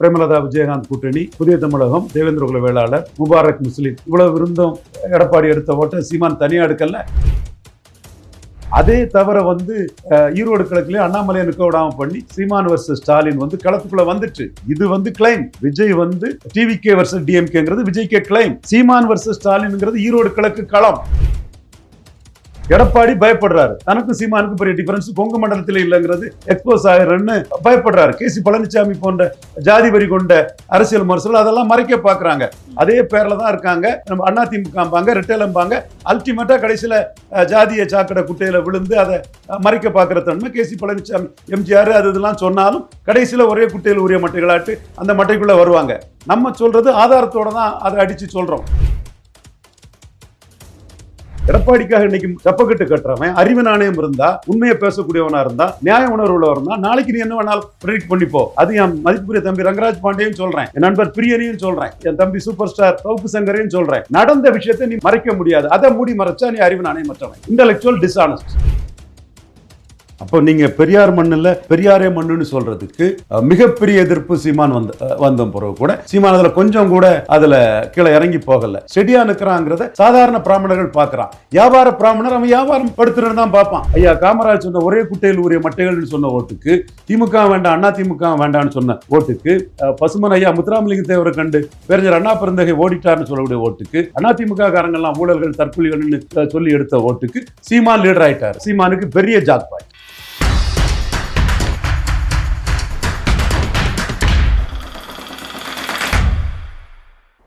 பிரேமலதா விஜயகாந்த் கூட்டணி புதிய தமிழகம் தேவேந்திர குல வேளாளர் முபாரக் முஸ்லீம் இவ்வளவு இருந்தும் எடப்பாடி எடுத்த ஓட்டை சீமான் தனியா எடுக்கல. அதே தவிர வந்து ஈரோடு கிழக்குலயே அண்ணாமலையை நிற்க விடாம பண்ணி சீமான் வர்சஸ் ஸ்டாலின் வந்து களத்துக்குள்ள வந்துட்டு இது வந்து கிளைம் விஜய் வந்து டிவிகே வர்சஸ் டிஎம்கேங்கிறது விஜய்கே கிளைம் சீமான் வர்சஸ் ஸ்டாலின்ங்கிறது ஈரோடு கிழக்கு களம். எடப்பாடி பயப்படுறாரு. தனக்கும் சீமானுக்கும் பெரிய டிஃபரன்ஸ் கொங்கு மண்டலத்தில் இல்லைங்கிறது எக்ஸ்போஸ் ஆகிறன்னு பயப்படுறாரு. கே சி பழனிசாமி போன்ற ஜாதி வரி கொண்ட அரசியல் மரசல் அதெல்லாம் மறைக்க பார்க்கறாங்க. அதே பேரில் தான் இருக்காங்க. நம்ம அண்ணா அதிமுகம்பாங்க ரிட்டேலம்பாங்க. அல்டிமேட்டா அல்டிமேட்டாக கடைசியில் ஜாதிய சாக்கடை குட்டையில் விழுந்து அதை மறைக்க பார்க்குற தன்மை கே சி பழனிசாமி எம்ஜிஆர் அது இதெல்லாம் சொன்னாலும் கடைசியில் ஒரே குட்டையில் உரிய மட்டைகளாட்டு அந்த மட்டைக்குள்ளே வருவாங்க. நம்ம சொல்கிறது ஆதாரத்தோட தான் அதை அடிச்சு சொல்கிறோம் எடப்பாடிக்காக இன்னைக்கு சப்பக்கட்டு கட்டுறவன் அறிவு நாணயம் இருந்தா உண்மையை பேசக்கூடியவனா இருந்தா நியாய உணர்வு இருந்தா நாளைக்கு நீ என்ன வேணாலும் ப்ரெடிக்ட் பண்ணிப்போ. அது என் மதிப்புக்குரிய தம்பி ரங்கராஜ் பாண்டியும் சொல்றேன். என் நண்பர் பிரியனையும் சொல்றேன். என் தம்பி சூப்பர் ஸ்டார் சவுப்பு சங்கரையும் சொல்றேன். நடந்த விஷயத்தை நீ மறைக்க முடியாது. அதை மூடி மறைச்சா நீ அறிவு நாணயம் மற்றவன் இன்டலெக்சுவல் டிஸ்ஆனஸ்ட் அப்போ நீங்க பெரியார் மண்ணில் பெரியாரே மண்ணுன்னு சொல்றதுக்கு மிகப்பெரிய எதிர்ப்பு சீமான் வந்த வந்த பிறகு கூட சீமான் அதுல கொஞ்சம் கூட அதுல கீழே இறங்கி போகல. செடியா நிற்கிறாங்கிறத சாதாரண பிராமணர்கள் பார்க்கறான். வியாபார பிராமணர் அவன் வியாபாரம் படுத்துறது தான் பார்ப்பான். ஐயா காமராஜ் சொன்ன ஒரே குட்டையில் உரிய மட்டைகள்னு சொன்ன ஓட்டுக்கு திமுக வேண்டாம் அண்ணா திமுக வேண்டாம்னு சொன்ன ஓட்டுக்கு பசுமன் ஐயா முத்துராமலிங்க தேவரை கண்டு பேரஞ்சர் அண்ணா பிறந்தகை ஓடிட்டார்னு சொல்லக்கூடிய ஓட்டுக்கு அண்ணா திமுக காரங்கள்லாம் ஊழல்கள் தற்கொலைகள்னு சொல்லி எடுத்த ஓட்டுக்கு சீமான் லீடர் ஆயிட்டார். சீமானுக்கு பெரிய ஜாக்பாய்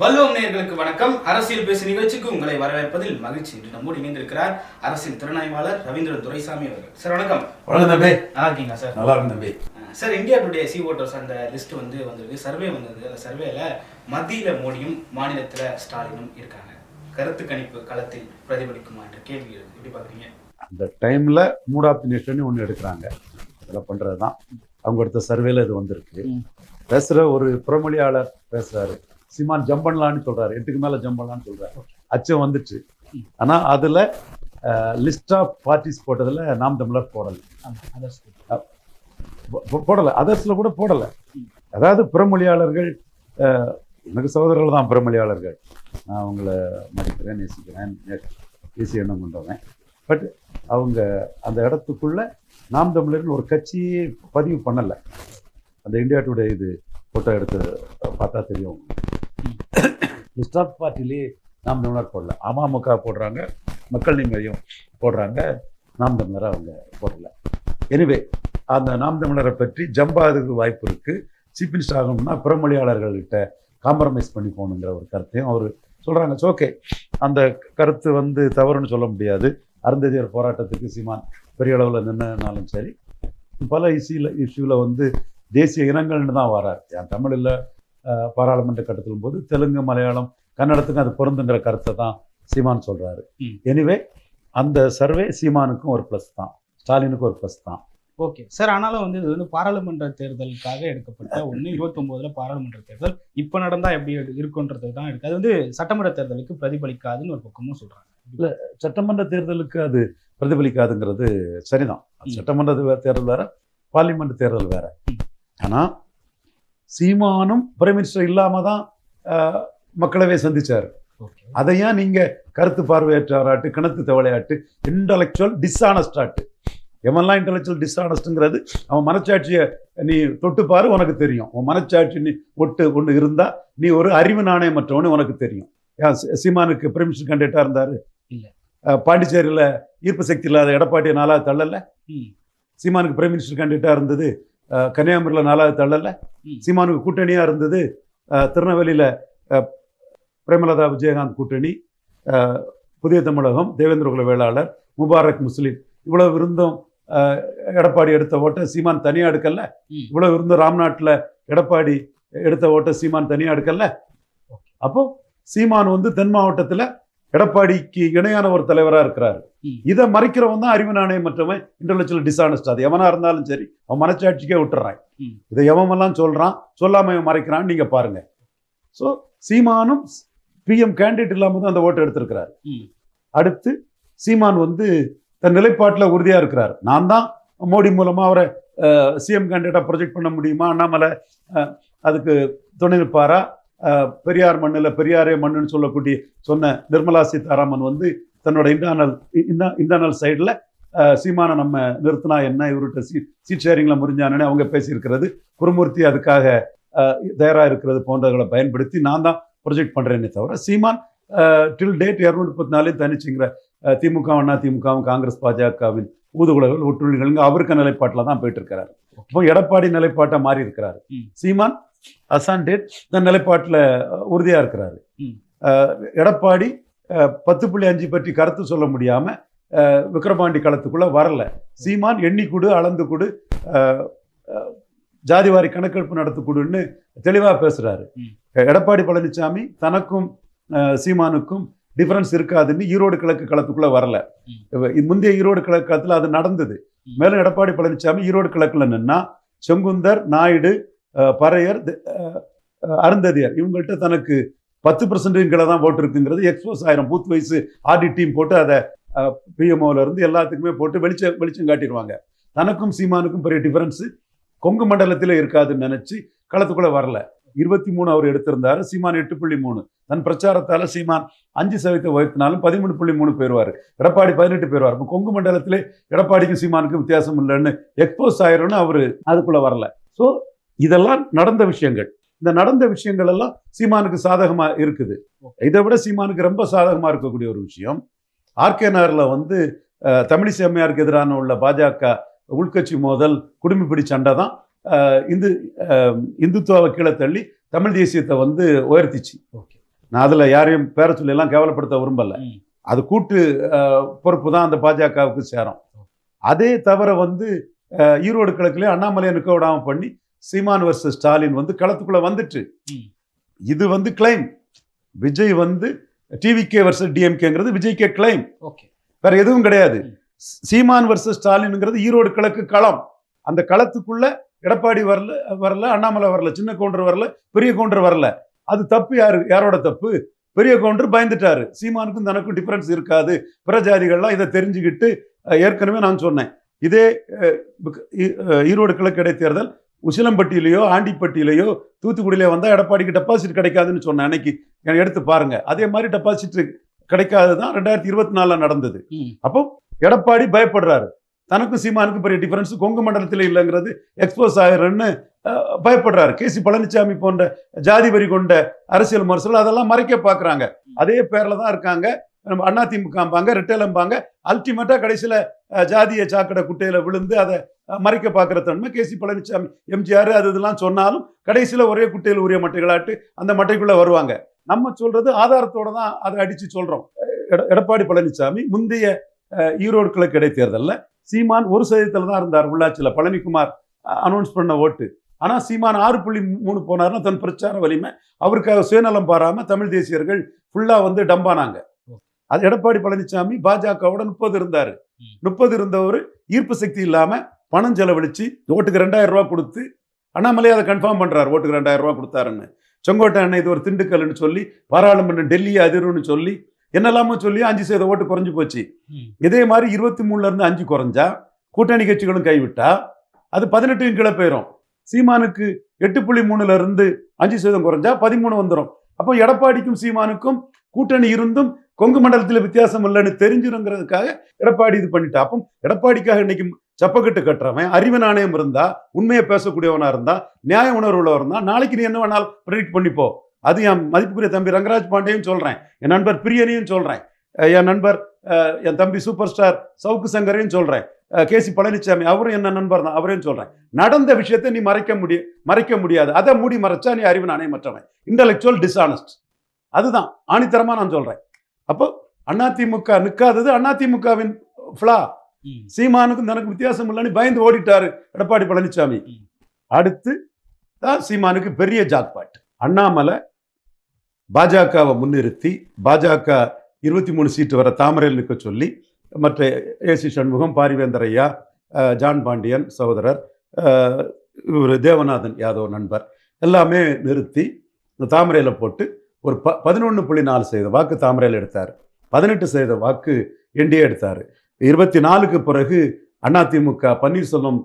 வல்லுவம் நேயர்களுக்கு வணக்கம். அரசியல் பேசு நிகழ்ச்சிக்கு உங்களை வரவேற்பதில் மகிழ்ச்சி. இன்று நம்மோடு இணைந்திருக்கிறார் அரசியல் திறனாய்வாளர் ரவீந்திரன் துரைசாமி அவர்கள். சார் வணக்கம். வணக்கம் தம்பி. நல்லா இருக்கீங்களா சார்? நல்லா இருக்கும் தம்பி. Sir India Today C voters அந்த லிஸ்ட் வந்து வந்திருக்கு. சர்வே வந்தது அந்த சர்வேல மத்தியில மோடியும் மாநிலத்துல ஸ்டாலினும் இருக்காங்க. கருத்து கணிப்பு களத்தில் பிரதிபலிக்குமா என்ற கேள்வி எழுது எப்படி பாக்குறீங்க அந்த டைம்ல மூட் ஆப்டினேஷன் ஒன்று எடுக்கிறாங்க. அதில் பண்றது தான் அவங்க எடுத்த சர்வேல இது வந்திருக்கு. பேசுற ஒரு புறமொழியாளர் பேசுறாரு. சீமான் ஜம்ப் பண்ணலான்னு சொல்றாரு. எட்டுக்கு மேல ஜம்ப் பண்ணலான்னு சொல்றாரு. அச்சம் வந்துச்சு. ம். ஆனா அதுல லிஸ்ட் ஆஃப் பார்ட்டிஸ் போட்டதுல நாம் தமிழர் போடல. போடல. அதர்ஸ்ல கூட போடல. அதாவது புறமொழியாளர்கள் எனக்கு சகோதரர்கள் தான் புறமொழியாளர்கள். நான் அவங்கள மதிக்கிறேன் நேசிக்கிறேன் தேசிய எண்ணம் கொண்டவன். பட் அவங்க அந்த இடத்துக்குள்ள நாம் தமிழர்னு ஒரு கட்சியே பதிவு பண்ணல. அந்த இந்தியா டுடே இது ஃபோட்டோ எடுத்து பார்த்தா தெரியும். லிஸ்ட் பார்ட்டிலே நாம் தமிழர் போடல. அமமுக போடுறாங்க மக்கள் நீங்கையும் போடுறாங்க நாம் தமிழரை அவங்க போடல. எனிவே அந்த நாம் தமிழரை பற்றி ஜம்பாதுக்கு வாய்ப்பு இருக்கு. சீஃப் மினிஸ்டர் ஆகணும்னா புறமொழியாளர்கள்கிட்ட காம்ப்ரமைஸ் பண்ணி போகணுங்கிற ஒரு கருத்தையும் அவர் சொல்கிறாங்க ஓகே அந்த கருத்து வந்து தவறுன்னு சொல்ல முடியாது. அருந்ததியர் போராட்டத்துக்கு சீமான் பெரிய அளவில் நின்றுனாலும் சரி பல இசியில் இஷ்யூவில் வந்து தேசிய இனங்கள்னு தான் வரார். என் தமிழில் பாராளுமன்ற கட்டத்திலும் போது தெலுங்கு மலையாளம் கன்னடத்துக்கும் அது பொருந்துங்கிற கருத்தை தான் சீமான் சொல்றாரு. ம். எனிவே அந்த சர்வே சீமானுக்கும் ஒரு ப்ளஸ் தான். ஸ்டாலினுக்கும் ஒரு ப்ளஸ் தான். ஓகே சார் ஆனாலும் வந்து இது வந்து பாராளுமன்ற தேர்தலுக்காக எடுக்கப்பட்ட ஒன்று இருபத்தொம்போதுல பாராளுமன்ற தேர்தல். இப்போ நடந்தா எப்படி இரு- இருக்குன்றது தான் இருக்கு. அது வந்து சட்டமன்ற தேர்தலுக்கு பிரதிபலிக்காதுன்னு ஒரு பக்கமும் சொல்றாங்க. சட்டமன்ற தேர்தலுக்கு அது பிரதிபலிக்காதுங்கிறது சரிதான். சட்டமன்ற தேர்தல் வேற பார்லிமெண்ட் தேர்தல் வேற. ம். சீமானும் பிரைம் மினிஸ்டர் இல்லாம தான் மக்களவை சந்திச்சாரு. ஓகே. அதை ஏன் நீங்க கருத்து பார்வையற்றாராட்டு கிணத்து தவளையாட்டு இன்டலெக்சுவல் டிஸ்ஆனஸ்டாட்டு எவன்லாம் இன்டலெக்சுவல் டிஸ்ஆனஸ்ட்ங்கிறது அவன் மனச்சாட்சியை நீ தொட்டு பாரு உனக்கு தெரியும். உன் மனச்சாட்சி நீ ஒட்டு ஒன்று இருந்தா நீ ஒரு அறிவு நாணயமற்றவனு உனக்கு தெரியும். சீமானுக்கு பிரிமிஷன் கண்டக்டா இருந்தாரு? இல்ல. பாண்டிச்சேரியில ஈர்ப்பு சக்தி இல்லாத எடப்பாடியை நாலாவது தள்ளல. சீமானுக்கு பிரைம் மினிஸ்டர் கேண்டிடேட்டா இருந்தது கன்னியாகுமரியில நாலாவது தள்ளல. சீமானுக்கு கூட்டணியா இருந்தது திருநெல்வேலியில பிரேமலதா விஜயகாந்த் கூட்டணி புதிய தமிழகம் தேவேந்திர குல வேளாளர் முபாரக் முஸ்லிம் இவ்வளவு இருந்தும் எடப்பாடி எடுத்த ஓட்டை சீமான் தனியா எடுக்கல. இவ்வளவு இருந்தும் ராம்நாட்டில் எடப்பாடி எடுத்த ஓட்டை சீமான் தனியா எடுக்கல அப்போ சீமான் வந்து தென் மாவட்டத்துல எடப்பாடிக்கு இணையான ஒரு தலைவரா இருக்கிறாரு. இதை மறைக்கிறவன் தான் அறிவு நாணயம் மற்றவன் இன்டெலெக்சுவல் டிசானஸ்ட் அது எவனா இருந்தாலும் சரி அவன் மனச்சாட்சிக்கே விட்டுறான். இதை எவமெல்லாம் சொல்றான்? சொல்லாம மறைக்கிறான் நீங்க பாருங்க. ஸோ சீமானும் பிஎம் கேண்டிடேட் இல்லாம தான் அந்த ஓட்டை எடுத்திருக்கிறாரு. அடுத்து சீமான் வந்து தன் நிலைப்பாட்டில் உறுதியா இருக்கிறார். நான் தான் மோடி மூலமா அவரை சிஎம் கேண்டிடேட்டா ப்ரொஜெக்ட் பண்ண முடியுமா? அண்ணாமலை அதுக்கு துணை நிற்பாரா? பெரியார் மண்ணில் பெரியாரே மண்ணுன்னு சொல்லக்கூடிய சொன்ன நிர்மலா சீதாராமன் வந்து தன்னோட இன்டர்னல் இன்டர்னல் சைடில் சீமானை நம்ம நிறுத்தினா என்ன? இவர்கிட்ட சீட் சீட் ஷேரிங்கில் முறிஞ்சானே அவங்க பேசியிருக்கிறது. குருமூர்த்தி அதுக்காக அஹ், தயாரா இருக்கிறது போன்றவர்களை பயன்படுத்தி நான் தான் ப்ரொஜெக்ட் பண்றேனே தவிர சீமான் டில் டேட் இரநூத்தி முப்பத்தி நாலு தனிச்சுங்கிற திமுக அண்ணா திமுகவும் காங்கிரஸ் பாஜகவின் ஊதுகுலர்கள் ஒட்டுள்ளிகள் அவருக்கு நிலைப்பாட்டில் தான் போயிட்டு இருக்கிறாரு இப்போ எடப்பாடி நிலைப்பாட்டை மாறி இருக்கிறாரு. சீமான் அசான் டேட் தன் நிலைப்பாட்டில் உறுதியா இருக்கிறாரு. எடப்பாடி பத்து புள்ளி அஞ்சு பற்றி கருத்து சொல்ல முடியாம அஹ், விக்கிரபாண்டி களத்துக்குள்ள வரல. சீமான் எண்ணி கொடு அளந்து கொடு ஜாதிவாரி கணக்கெடுப்பு நடத்து கொடுன்னு தெளிவா பேசுறாரு. ம். எடப்பாடி பழனிசாமி தனக்கும் சீமானுக்கும் டிஃபரன்ஸ் இருக்காதுன்னு ஈரோடு கிழக்கு களத்துக்குள்ள வரல. முந்தைய ஈரோடு கிழக்கு களத்துல அது நடந்தது. மேலும் எடப்பாடி பழனிசாமி ஈரோடு கிழக்குல நின்னா செங்குந்தர் நாயுடு பறையர் அருந்ததியர் இவங்கள்ட்ட தனக்கு பத்து பர்சன்டேஜ் கீழே தான் ஓட்டு இருக்குங்கிறது எக்ஸ்போஸ் ஆயிரம் பூத் வைஸ் ஆடி டீம் போட்டு அதை பிஎம்ஓல இருந்து எல்லாத்துக்குமே போட்டு வெளிச்சம் வெளிச்சம் காட்டிடுவாங்க. தனக்கும் சீமானுக்கும் பெரிய டிஃபரன்ஸு கொங்கு மண்டலத்தில் இருக்காதுன்னு நினச்சி களத்துக்குள்ளே வரல. இருபத்தி மூணு அவர் எடுத்திருந்தாரு சீமான் எட்டு புள்ளி மூணு. தன் பிரச்சாரத்தால் சீமான் அஞ்சு சதவீதத்தை உயர்த்தினாலும் பதிமூணு புள்ளி மூணு போயிடுவார் எடப்பாடி பதினெட்டு போயிடுவார் இப்போ கொங்கு மண்டலத்திலே எடப்பாடிக்கும் சீமானுக்கும் வித்தியாசம் இல்லைன்னு எக்ஸ்போஸ் ஆயிரும்னு அவர் அதுக்குள்ளே வரல. ஸோ இதெல்லாம் நடந்த விஷயங்கள். இந்த நடந்த விஷயங்கள் எல்லாம் சீமானுக்கு சாதகமா இருக்குது. இதை விட சீமானுக்கு ரொம்ப சாதகமா இருக்கக்கூடிய ஒரு விஷயம் ஆர்கே நகர்ல வந்து தமிழிசை அம்மையாருக்கு எதிரான உள்ள பாஜக உள்கட்சி மோதல் குடும்பிப்பிடி சண்டை தான் இந்து அஹ், இந்துத்துவாவை கீழே தள்ளி தமிழ் தேசியத்தை வந்து உயர்த்திச்சு. ஓகே. நான் அதில் யாரையும் பேர எல்லாம் கேவலப்படுத்த விரும்பல. அது கூட்டு பொறுப்பு தான் அந்த பாஜகவுக்கு சேரும். அதே தவிர வந்து ஈரோடு கிழக்குலேயே அண்ணாமலையை நிற்க விடாம பண்ணி சீமான் வர்சஸ் ஸ்டாலின் வந்து களத்துக்குள்ள வந்துட்டு. இது வந்து கிளைம் விஜய் வந்து டிவிகே வர்சஸ் டிஎம்கேங்கிறது விஜய்கே கிளைம் ஓகே. வேற எதுவும் கிடையாது. சீமான் வர்சஸ் ஸ்டாலின்ங்கிறது ஈரோடு கிழக்கு களம். அந்த களத்துக்குள்ள எடப்பாடி வரல வரல அண்ணாமலை வரல சின்ன கவுண்டர் வரல பெரிய கவுண்டர் வரல. அது தப்பு யாரு? யாரோட தப்பு? பெரிய கவுண்டர் பயந்துட்டாரு. சீமானுக்கும் தனக்கும் டிஃபரன்ஸ் இருக்காது. பிற ஜாதிகள்லாம் இதை தெரிஞ்சுக்கிட்டு ஏற்கனவே நான் சொன்னேன். இதே ஈரோடு கிழக்கு இடைத்தேர்தல் உசிலம்பட்டியிலையோ ஆண்டிப்பட்டியிலையோ தூத்துக்குடியிலே வந்தால் எடப்பாடிக்கு டெபாசிட் கிடைக்காதுன்னு சொன்னேன் அன்னைக்கு எடுத்து பாருங்க. அதே மாதிரி டெபாசிட் கிடைக்காது தான் ரெண்டாயிரத்தி இருபத்தி நாலில் நடந்தது. அப்போ எடப்பாடி பயப்படுறாரு. தனக்கும் சீமானுக்கும் பெரிய டிஃபரன்ஸ் கொங்கு மண்டலத்தில் இல்லைங்கிறது எக்ஸ்போஸ் அஹ், பயப்படுறாரு. கேசி பழனிசாமி போன்ற ஜாதி வரி கொண்ட அரசியல் முரசல் அதெல்லாம் மறைக்க பார்க்கறாங்க அதே பேர்ல தான் இருக்காங்க. நம்ம அண்ணா திமுகம்பாங்க ரிட்டேலம்பாங்க அல்டிமேட்டாக கடைசியில் ஜாதிய சாக்கடை குட்டையில் விழுந்து அதை மறைக்க பார்க்குற தன்மை கேசி பழனிசாமி எம்ஜிஆர் அது இதெல்லாம் சொன்னாலும் கடைசியில் ஒரே குட்டையில் உரிய மட்டைகளாட்டு அந்த மட்டைக்குள்ளே வருவாங்க. நம்ம சொல்கிறது ஆதாரத்தோடு தான் அதை அடித்து சொல்கிறோம் எட- எடப்பாடி பழனிசாமி முந்தைய ஈரோடு கிழக்கு இடைத்தேர்தலில் சீமான் ஒரு சதவீதத்தில் தான் இருந்தார் உள்ளாட்சியில் பழனிக்குமார் அனௌன்ஸ் பண்ண ஓட்டு. ஆனால் சீமான் ஆறு புள்ளி மூணு போனார்னா தன் பிரச்சார வலிமை அவருக்காக சுயநலம் பாராமல் தமிழ் தேசியர்கள் ஃபுல்லாக வந்து டம்பானாங்க. அது எடப்பாடி பழனிசாமி பாஜகவோட முப்பது இருந்தாரு. முப்பது இருந்தவர் ஈர்ப்பு சக்தி இல்லாம பணம் செலவழிச்சு ஓட்டுக்கு ரெண்டாயிரம் ரூபாய் கொடுத்து அண்ணாமலை அதை கன்ஃபார்ம் பண்றாரு ஓட்டுக்கு ரெண்டாயிரம் ரூபாய் கொடுத்தாருன்னு. செங்கோட்டை அண்ணன் இது ஒரு திண்டுக்கல்னு சொல்லி பாராளுமன்றம் டெல்லி அதிர்வுன்னு சொல்லி என்னெல்லாமோ சொல்லி அஞ்சு சதவீத ஓட்டு குறைஞ்சு போச்சு. இதே மாதிரி இருபத்தி மூணுல இருந்து அஞ்சு குறைஞ்சா கூட்டணி கட்சிகளும் கைவிட்டா அது பதினெட்டு கீழே போயிடும் சீமானுக்கு எட்டு புள்ளி மூணுல இருந்து அஞ்சு சதவீதம் குறைஞ்சா பதிமூணு வந்துடும் அப்போ எடப்பாடிக்கும் சீமானுக்கும் கூட்டணி இருந்தும் கொங்கு மண்டலத்தில் வித்தியாசம் இல்லைன்னு தெரிஞ்சிருங்கிறதுக்காக எடப்பாடி இது பண்ணிட்டா. அப்போ எடப்பாடிக்காக இன்னைக்கு சப்பக்கட்டு கட்டுறவன் அறிவு நாணயம் இருந்தா உண்மையை பேசக்கூடியவனா இருந்தா நியாய உணர்வுல இருந்தா நாளைக்கு நீ என்ன வேணாலும் ப்ரெடிக்ட் பண்ணிப்போ. அது என் மதிப்புக்குரிய தம்பி ரங்கராஜ் பாண்டேயும் சொல்றேன். என் நண்பர் பிரியனையும் சொல்றேன். என் நண்பர் என் தம்பி சூப்பர் ஸ்டார் சவுக்கு சங்கரையும் சொல்றேன். கே கேசி பழனிசாமி அவரும் என்ன நண்பர் தான் அவரையும் சொல்றேன். நடந்த விஷயத்தை நீ மறைக்க முடிய மறைக்க முடியாது. அதை மூடி மறைச்சா நீ அறிவு நாணயமற்றவன் இன்டலெக்சுவல் டிஸ்ஆனஸ்ட் அதுதான். ஆணித்தரமா நான் சொல்றேன். அப்போ அதிமுக நிற்காதது அதிமுகவின் ஃப்ளா. சீமானுக்கும் தனக்கு வித்தியாசம் இல்லைன்னு பயந்து ஓடிட்டாரு எடப்பாடி பழனிசாமி. அடுத்து தான் சீமானுக்கு பெரிய ஜாக்பாட் அண்ணாமலை பாஜகவை முன்னிறுத்தி பாஜக இருபத்தி மூணு சீட்டு வர தாமரையில் நிற்க சொல்லி மற்ற ஏசி சண்முகம் பாரிவேந்தர் ஐயா ஜான் பாண்டியன் சகோதரர் இவர் தேவநாதன் யாதவ் நண்பர் எல்லாமே நிறுத்தி இந்த தாமரையில் போட்டு ஒரு ப பதினொன்று புள்ளி நாலு சதவீத வாக்கு தாமரையில் எடுத்தார். பதினெட்டு சதவீத வாக்கு என்டிஏ எடுத்தார். இருபத்தி நாலுக்கு பிறகு அதிமுக பன்னீர்செல்வம்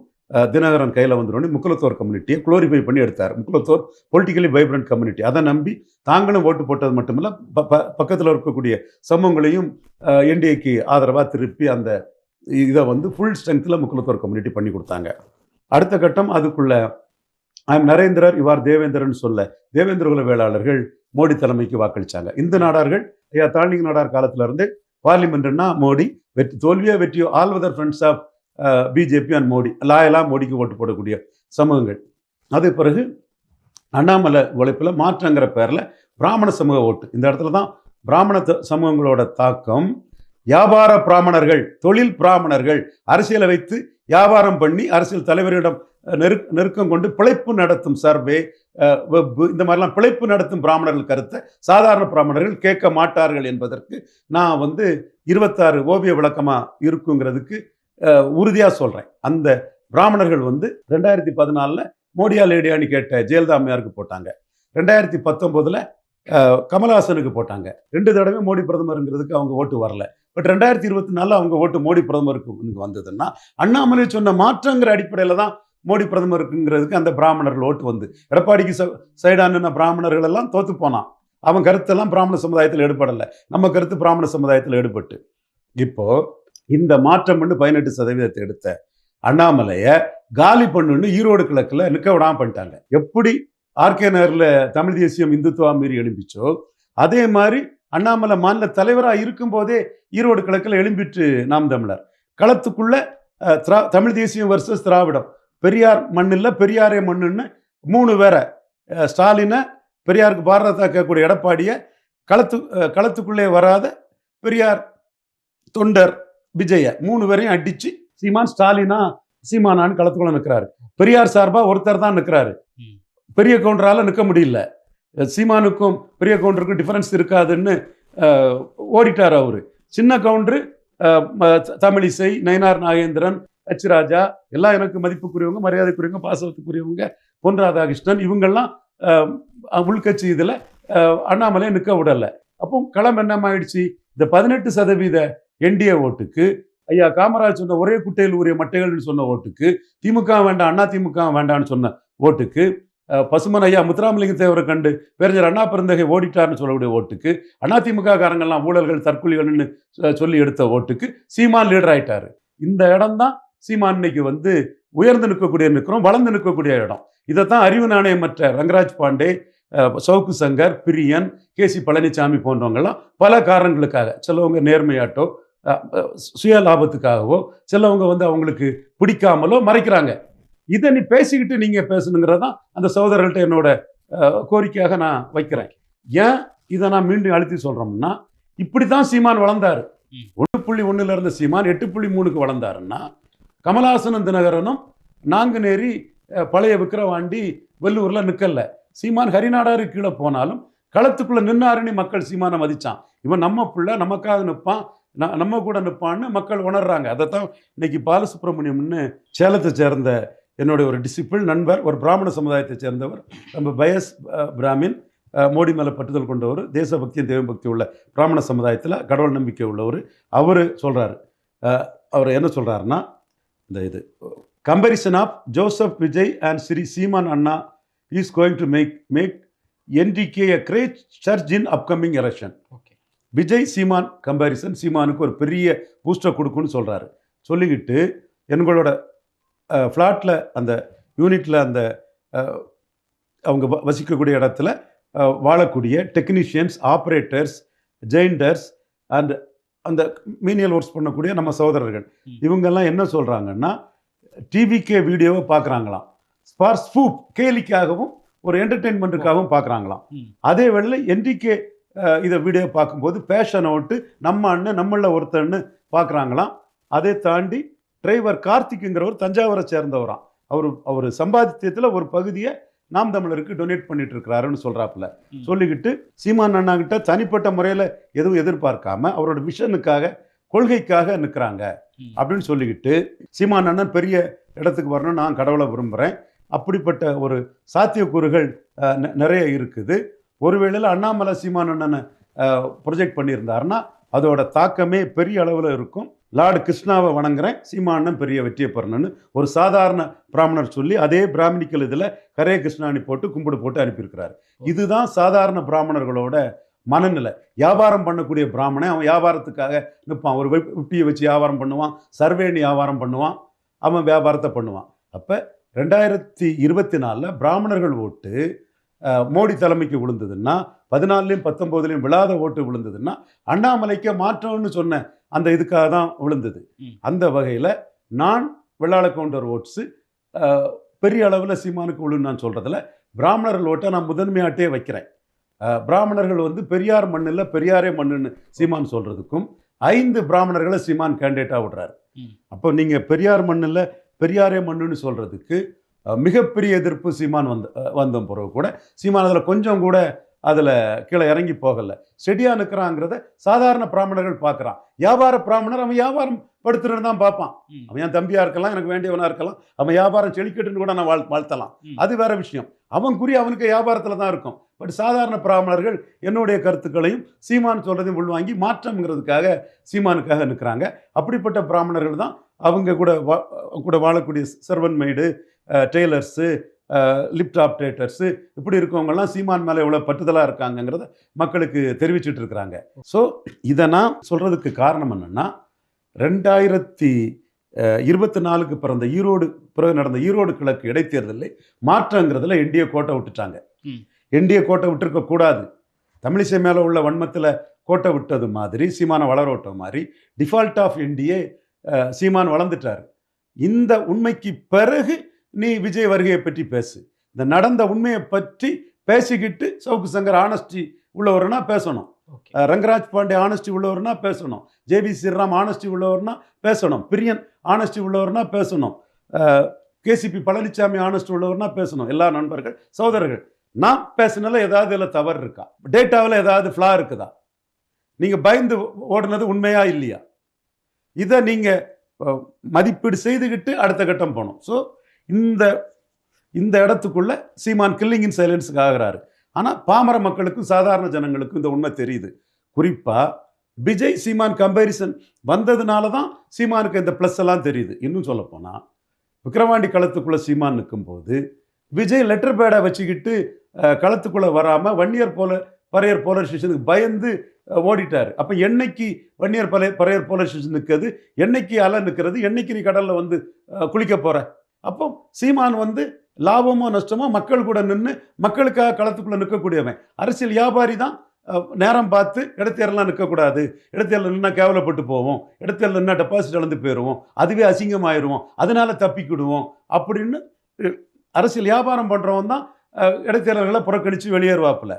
தினகரன் கையில் வந்துடனே முக்குலத்தோர் கம்யூனிட்டியை குளோரிஃபை பண்ணி எடுத்தார். முக்குலத்தோர் பொலிட்டிக்கலி வைப்ரண்ட் கம்யூனிட்டி. அதை நம்பி தாங்களும் ஓட்டு போட்டது மட்டுமில்ல ப ப பக்கத்தில் இருக்கக்கூடிய சமூகங்களையும் என்டிஏக்கு ஆதரவாக திருப்பி அந்த இதை வந்து ஃபுல் ஸ்ட்ரென்த்தில் முக்குலத்தோர் கம்யூனிட்டி பண்ணி கொடுத்தாங்க. அடுத்த கட்டம் அதுக்குள்ள ஐம் நரேந்திரர் இவார் தேவேந்திரன் சொல்ல. தேவேந்திர குல வேளாளர்கள் மோடி தலைமைக்கு வாக்களிச்சாங்க. இந்த நாடார்கள் ஐயா தாழ்நிலை நாடார் காலத்துல இருந்து பார்லிமெண்ட்னா மோடி வெற்றி தோல்வியோ வெற்றியோ all weather friends of BJP and Modi லாயலா மோடிக்கு ஓட்டு போடக்கூடிய சமூகங்கள். அது பிறகு அண்ணாமலை உழைப்பில் மாற்றங்கிற பேரில் பிராமண சமூக ஓட்டு. இந்த இடத்துல தான் பிராமண சமூகங்களோட தாக்கம். வியாபார பிராமணர்கள் தொழில் பிராமணர்கள் அரசியலை வைத்து வியாபாரம் பண்ணி அரசியல் தலைவரிடம் நெருக் நெருக்கம் கொண்டு பிழைப்பு நடத்தும் சர்வே இந்த மாதிரிலாம் பிழைப்பு நடத்தும் பிராமணர்கள் கருத்தை சாதாரண பிராமணர்கள் கேட்க மாட்டார்கள் என்பதற்கு நான் வந்து இருபத்தாறு ஓவிய விளக்கமாக இருக்குங்கிறதுக்கு உறுதியாக சொல்கிறேன் அந்த பிராமணர்கள் வந்து ரெண்டாயிரத்தி பதினாலில் மோடியா லேடியான்னு கேட்ட ஜெயலலிதா அம்மையாருக்கு போட்டாங்க. ரெண்டாயிரத்தி பத்தொம்போதில் கமல்ஹாசனுக்கு போட்டாங்க. ரெண்டு தடவை மோடி பிரதமருங்கிறதுக்கு அவங்க ஓட்டு வரல. பட் ரெண்டாயிரத்தி இருபத்தி நாலில் அவங்க ஓட்டு மோடி பிரதமருக்கு வந்ததுன்னா அண்ணாமலை சொன்ன மாற்றங்கிற அடிப்படையில் தான் மோடி பிரதமருக்குங்கிறதுக்கு அந்த பிராமணர்கள் ஓட்டு வந்து. எடப்பாடிக்கு ச சைடான பிராமணர்கள் எல்லாம் தோத்து போனான். அவன் கருத்தெல்லாம் பிராமண சமுதாயத்தில் எடுபடலை. நம்ம கருத்து பிராமண சமுதாயத்தில் எடுபட்டு. இப்போ இந்த மாற்றம் பண்ணு பதினெட்டு சதவீதத்தை எடுத்த அண்ணாமலையை காலி பண்ணுன்னு ஈரோடு கிழக்கில் நிற்க விடாம பண்ணிட்டாங்க. எப்படி ஆர்கே நகரில் தமிழ் தேசியம் இந்துத்துவா மீறி எழும்பிச்சோ அதே மாதிரி அண்ணாமலை மாநில தலைவராக இருக்கும்போதே ஈரோடு கிழக்கில் எழும்பிட்டு நாம் தமிழர். களத்துக்குள்ள திரா தமிழ் தேசியம் வர்சஸ் திராவிடம். பெரியார் மண்ணில் பெரியாரே மண்ணுன்னு மூணு பேரை ஸ்டாலினை பெரியாருக்கு பாரத கேட்கக்கூடிய எடப்பாடியை களத்து களத்துக்குள்ளே வராத பெரியார் தொண்டர் விஜய மூணு பேரையும் அடிச்சு சீமான் ஸ்டாலினா சீமானான்னு களத்துக்குள்ள நிற்கிறாரு பெரியார் சார்பா ஒருத்தர் தான் நிற்கிறாரு. பெரிய கவுண்டரால நிற்க முடியல. சீமானுக்கும் பெரிய கவுண்டருக்கும் டிஃபரன்ஸ் இருக்காதுன்னு ஓடிட்டார் அவரு. சின்ன கவுண்டரு தமிழிசை நயனார் நாகேந்திரன் ஹச் ராஜா எல்லாம் எனக்கு மதிப்புக்குரியவங்க மரியாதைக்குரியவங்க பாசத்துக்குரியவங்க பொன் ராதாகிருஷ்ணன் இவங்கெல்லாம் உள்கட்சி இதில் அண்ணாமலையை நிற்க விடலை. அப்போ களம் என்னமாயிடுச்சு? இந்த பதினெட்டு சதவீத என்டிஏ ஓட்டுக்கு ஐயா காமராஜ் சொன்ன ஒரே குட்டையில் உரிய மட்டைகள்னு சொன்ன ஓட்டுக்கு திமுக வேண்டாம் அண்ணா திமுக வேண்டாம்னு சொன்ன ஓட்டுக்கு பசுமன் ஐயா முத்துராமலிங்க தேவரை கண்டு பேரஞ்சர் அண்ணா பிறந்தகை ஓடிட்டார்னு சொல்லக்கூடிய ஓட்டுக்கு அதிமுக காரங்கள்லாம் ஊழல்கள் தற்கொலைகள்னு சொல்லி எடுத்த ஓட்டுக்கு சீமான் லீடர் ஆயிட்டாரு. இந்த இடம்தான் சீமான் இன்னைக்கு வந்து உயர்ந்து நிற்கக்கூடிய நிற்கிறோம் வளர்ந்து நிற்கக்கூடிய இடம். இதைத்தான் அறிவு நாணயமற்ற ரங்கராஜ் பாண்டே சவுக்கு சங்கர் பிரியன் கே சி பழனிசாமி போன்றவங்கெல்லாம் பல காரணங்களுக்காக சிலவங்க நேர்மையாட்டோ சுய லாபத்துக்காகவோ சிலவங்க வந்து அவங்களுக்கு பிடிக்காமலோ மறைக்கிறாங்க. இதை நீ பேசிக்கிட்டு நீங்க பேசணுங்கிறதான் அந்த சகோதரர்கள்ட்ட என்னோட கோரிக்கையாக நான் வைக்கிறேன். ஏன் இதை நான் மீண்டும் அழுத்தி சொல்றோம்னா இப்படித்தான் சீமான் வளர்ந்தாரு. ஒன்று புள்ளி ஒண்ணுல இருந்த சீமான் எட்டு புள்ளி மூணுக்கு வளர்ந்தாருன்னா கமலாசனம் தினகரனும் நாங்குநேரி பழைய விக்கிரவாண்டி வெள்ளூர்ல நிக்கல. சீமான் ஹரிநாடாரு கீழே போனாலும் களத்துக்குள்ள நின்னாருன்னு மக்கள் சீமானை மதிச்சான். இவன் நம்ம பிள்ளை நமக்காக நிற்பான் நம்ம கூட நிற்பான்னு மக்கள் உணர்றாங்க. அதைத்தான் இன்னைக்கு பாலசுப்ரமணியம்னு சேலத்தை சேர்ந்த என்னுடைய ஒரு டிசிப்பிள் நண்பர் ஒரு பிராமண சமுதாயத்தை சேர்ந்தவர் நம்ம பயஸ் பிராமின் மோடி மேலே பற்றுதல் கொண்டவர் தேசபக்தியும் தேவபக்தி உள்ள பிராமண சமுதாயத்தில் கடவுள் நம்பிக்கை உள்ளவர். அவர் சொல்கிறாரு அவர் என்ன சொல்கிறாருன்னா இந்த இது. Comparison of Joseph Vijay and Sri Seeman Anna is going to make make NTK a great search in upcoming election okay Vijay Seeman comparison சீமானுக்கு ஒரு பெரிய பூஸ்டர் கொடுக்குன்னு சொல்கிறாரு சொல்லிக்கிட்டு எங்களோட ஃப்ளாட்டில் அந்த யூனிட்டில் அந்த அவங்க வசிக்கக்கூடிய இடத்துல வாழக்கூடிய டெக்னீஷியன்ஸ் ஆப்ரேட்டர்ஸ் ஜெயிண்டர்ஸ் அண்ட் அந்த மீனியல் ஒர்க்ஸ் பண்ணக்கூடிய நம்ம சகோதரர்கள். இவங்கெல்லாம் என்ன சொல்கிறாங்கன்னா டிவிகே வீடியோவை பார்க்குறாங்களாம். ஃபார் ஸ்பூப் கேலிக்காகவும் ஒரு என்டர்டெயின்மெண்ட்டுக்காகவும் பார்க்குறாங்களாம். அதே வேளையில் என்டிகே இதை வீடியோ பார்க்கும்போது பேஷனை விட்டு நம்ம அண்ணன் நம்மள ஒருத்தன்னு பார்க்குறாங்களாம். அதை தாண்டி டிரைவர் கார்த்திக்குங்கிறவர் தஞ்சாவூரை சேர்ந்தவராம். அவர் அவர் சம்பாதித்தியத்தில் ஒரு பகுதியை நாம் தமிழருக்கு டொனேட் பண்ணிட்டு இருக்கிறாருன்னு சொல்றாப்புல. ம். சொல்லிக்கிட்டு சீமான் அண்ணா கிட்ட தனிப்பட்ட முறையில் எதுவும் எதிர்பார்க்காம அவரோட விஷனுக்காக கொள்கைக்காக நிற்கிறாங்க. அப்படின்னு சொல்லிக்கிட்டு சீமான் அண்ணன் பெரிய இடத்துக்கு வரணும் நான் கடவுளை விரும்புகிறேன் அப்படிப்பட்ட ஒரு சாத்தியக்கூறுகள் நிறைய இருக்குது. ஒருவேளையில் அண்ணாமலை சீமான் அண்ணனை ப்ரொஜெக்ட் பண்ணியிருந்தாருன்னா அதோட தாக்கமே பெரிய அளவில் இருக்கும். லார்டு கிருஷ்ணாவை வணங்குறேன் சீமானன் பெரிய வெற்றியை பெறணும்னு ஒரு சாதாரண பிராமணர் சொல்லி அதே பிராமணிக்கல் இதில் ஹரே கிருஷ்ணானி போட்டு கும்பிடு போட்டு அனுப்பியிருக்கிறார். இதுதான் சாதாரண பிராமணர்களோட மனநிலை. வியாபாரம் பண்ணக்கூடிய பிராமணன் அவன் வியாபாரத்துக்காக நிற்பான் ஒரு விப்பியை வச்சு வியாபாரம் பண்ணுவான் சர்வேணி வியாபாரம் பண்ணுவான் அவன் வியாபாரத்தை பண்ணுவான். அப்போ ரெண்டாயிரத்தி இருபத்தி நாலில் பிராமணர்கள் ஓட்டு மோடி தலைமைக்கு விழுந்ததுன்னா பதினாலுலையும் பத்தொம்போதுலையும் விழாத ஓட்டு விழுந்ததுன்னா அண்ணாமலைக்கு மாற்றம்னு சொன்ன அந்த இதுக்காக தான் விழுந்தது. அந்த வகையில் நான் வெள்ளாள கவுண்டர் ஓட்ஸு பெரிய அளவில் சீமானுக்கு விழுன்னு நான் சொல்கிறதில்ல பிராமணர்கள் ஓட்டை நான் முதன்மையாட்டே வைக்கிறேன் பிராமணர்கள் வந்து பெரியார் மண்ணில் பெரியாரே மண்ணுன்னு சீமான் சொல்கிறதுக்கும் ஐந்து பிராமணர்களை சீமான் கேண்டிடேட்டாக விடுறாரு. அப்போ நீங்கள் பெரியார் மண்ணில் பெரியாரே மண்ணுன்னு சொல்கிறதுக்கு மிகப்பெரிய எதிர்ப்பு சீமான் வந்த வந்த பிறகு கூட சீமான் அதில் கொஞ்சம் கூட அதில் கீழே இறங்கி போகலை. செடியாக நிற்கிறாங்கிறத சாதாரண பிராமணர்கள் பார்க்குறான் வியாபார பிராமணர் அவன் வியாபாரம் படுத்துறன்னு தான் பார்ப்பான். அவன் என் தம்பியாக இருக்கலாம் எனக்கு வேண்டியவனாக இருக்கலாம் அவன் வியாபாரம் செழிக்கட்டுன்னு கூட நான் வாழ் வாழ்த்தலாம். அது வேற விஷயம். அவன் குறி அவனுக்கு வியாபாரத்தில் தான் இருக்கும். பட் சாதாரண பிராமணர்கள் என்னுடைய கருத்துக்களையும் சீமான் சொல்றதையும் உள்வாங்கி மாற்றம்ங்கிறதுக்காக சீமானுக்காக நிற்கிறாங்க அப்படிப்பட்ட பிராமணர்கள் தான் அவங்க கூட வா கூட வாழக்கூடிய servant maid tailors lift operators இப்படி இருக்கவங்கெல்லாம் சீமான் மேலே எவ்வளோ பட்டுதலாக இருக்காங்கங்கிறத மக்களுக்கு தெரிவிச்சிட்டு இருக்கிறாங்க. ஸோ இதை நான் சொல்கிறதுக்கு காரணம் என்னென்னா ரெண்டாயிரத்தி இருபத்தி நாலுக்கு பிறந்த ஈரோடு பிறகு நடந்த ஈரோடு கிழக்கு இடைத்தேர்தலில் மாற்றங்கிறதுல என்டிஏ கோட்டை விட்டுட்டாங்க. என்டிஏ கோட்டை விட்டுருக்க கூடாது. தமிழிசை மேலே உள்ள வன்மத்தில் கோட்டை விட்டது மாதிரி சீமானை வளர விட்ட மாதிரி டிஃபால்ட் ஆஃப் என்டிஏ சீமான் வளர்ந்துட்டார். இந்த உண்மைக்கு பிறகு நீ விஜய் வருகையை பற்றி பேசு. இந்த நடந்த உண்மையை பற்றி பேசிக்கிட்டு சவுக்கு சங்கர் ஆனஸ்டி உள்ளவர்னா பேசணும். ரங்கராஜ் பாண்டே ஆனஸ்டி உள்ளவர்னா பேசணும். ஜேபி ஸ்ரீராம் ஆனஸ்டி உள்ளவர்னா பேசணும். பிரியன் ஆனஸ்டி உள்ளவர்னா பேசணும். கேசிபி பழனிசாமி ஆனஸ்டி உள்ளவர்னா பேசணும். எல்லா நண்பர்கள் சகோதரர்கள் நான் பேசினால ஏதாவது இதில் தவறு இருக்கா? டேட்டாவில் ஏதாவது ஃப்ளா இருக்குதா? நீங்கள் பயந்து ஓடுனது உண்மையா இல்லையா? இதை நீங்கள் மதிப்பீடு செய்துக்கிட்டு அடுத்த கட்டம் போகணும். ஸோ இந்த இந்த இடத்துக்குள்ள சீமான் கில்லிங்கின் சைலன்ஸுக்கு ஆகிறாரு ஆனால் பாமர மக்களுக்கும் சாதாரண ஜனங்களுக்கும் இந்த உண்மை தெரியுது. குறிப்பாக விஜய் சீமான் கம்பேரிசன் வந்ததுனால தான் சீமானுக்கு இந்த ப்ளஸ் எல்லாம் தெரியுது. இன்னும் சொல்லப்போனால் விக்கிரவாண்டி களத்துக்குள்ளே சீமான் நிற்கும்போது விஜய் லெட்டர் பேடை வச்சுக்கிட்டு களத்துக்குள்ளே வராமல் வன்னியர் போல பறையர் போலர் ஸ்டேஷனுக்கு பயந்து ஓடிட்டார். அப்போ என்னைக்கு வன்னியர் பழைய பறையர் போலர் ஸ்டேஷன் நிற்கிறது என்னைக்கு அலை நிற்கிறது என்னைக்கு நீ கடலில் வந்து குளிக்க போகிற அப்போ சீமான் வந்து லாபமோ நஷ்டமோ மக்கள் கூட நின்று மக்களுக்காக களத்துக்குள்ளே நிற்கக்கூடியவன். அரசியல் வியாபாரி தான் நேரம் பார்த்து இடத்தேரெல்லாம் நிற்கக்கூடாது. இடத்தேரில் நின்னா கேவலப்பட்டு போவோம். இடத்தேரில் நின்னா டெபாசிட் இழந்து போயிடுவோம். அதுவே அசிங்கமாயிருவோம் அதனால தப்பிக்கிடுவோம் அப்படின்னு அரசியல் வியாபாரம் பண்ணுறவன் தான் இடைத்தேர்தல்களை புறக்கணித்து வெளியேறுவாப்புல.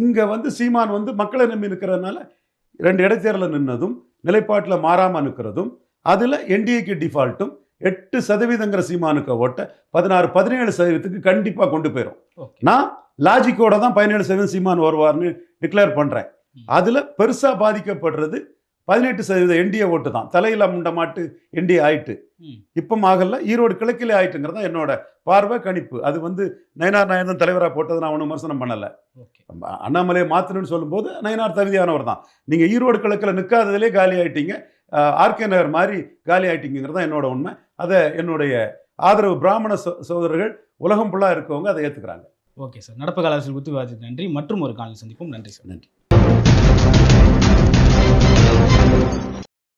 இங்கே வந்து சீமான் வந்து மக்களை நம்பி நிற்கிறதுனால ரெண்டு இடைத்தேர்தலில் நின்னதும் நிலைப்பாட்டில் மாறாமல் நிற்கிறதும் அதில் என்டிஏக்கு டிஃபால்ட்டும் எட்டு சதவீதங்கிற சீமானுக்கு ஓட்ட பதினாறு பதினேழு சதவீதத்துக்கு கண்டிப்பாக கொண்டு போயிடும் நான் லாஜிக்கோட தான் பதினேழு சதவீதம் சீமான் வருவார்னு டிக்ளேர் பண்ணுறேன். அதில் பெருசாக பாதிக்கப்படுறது பதினெட்டு சதவீத என்டிஏ ஓட்டு தான். தலையில் முண்ட மாட்டு என்டிஏ ஆயிட்டு. இப்போ ஆகல ஈரோடு கிழக்கிலே ஆயிட்டுங்கிறது தான் என்னோட பார்வை கணிப்பு. அது வந்து நயனார் நாயந்தன் தலைவராக போட்டது நான் ஒன்றும் விமர்சனம் பண்ணலை. அண்ணாமலையை மாற்றணும்னு சொல்லும்போது நயனார் தகுதியானவர் தான். நீங்கள் ஈரோடு கிழக்கில் நிற்காததிலே காலி ஆயிட்டீங்க. ஆர்கே நகர் மாதிரி காலி ஆயிட்டீங்கிறது தான் என்னோட உண்மை. அதை என்னுடைய ஆதரவு பிராமண சோ- சகோதரர்கள் உலகம் ஃபுல்லாக இருக்கவங்க அதை ஏற்றுக்கிறாங்க ஓகே சார். நடப்பு கால அரசியல் குறித்து நன்றி. மற்றும் ஒரு காலையில் சந்திப்போம். நன்றி சார். நன்றி.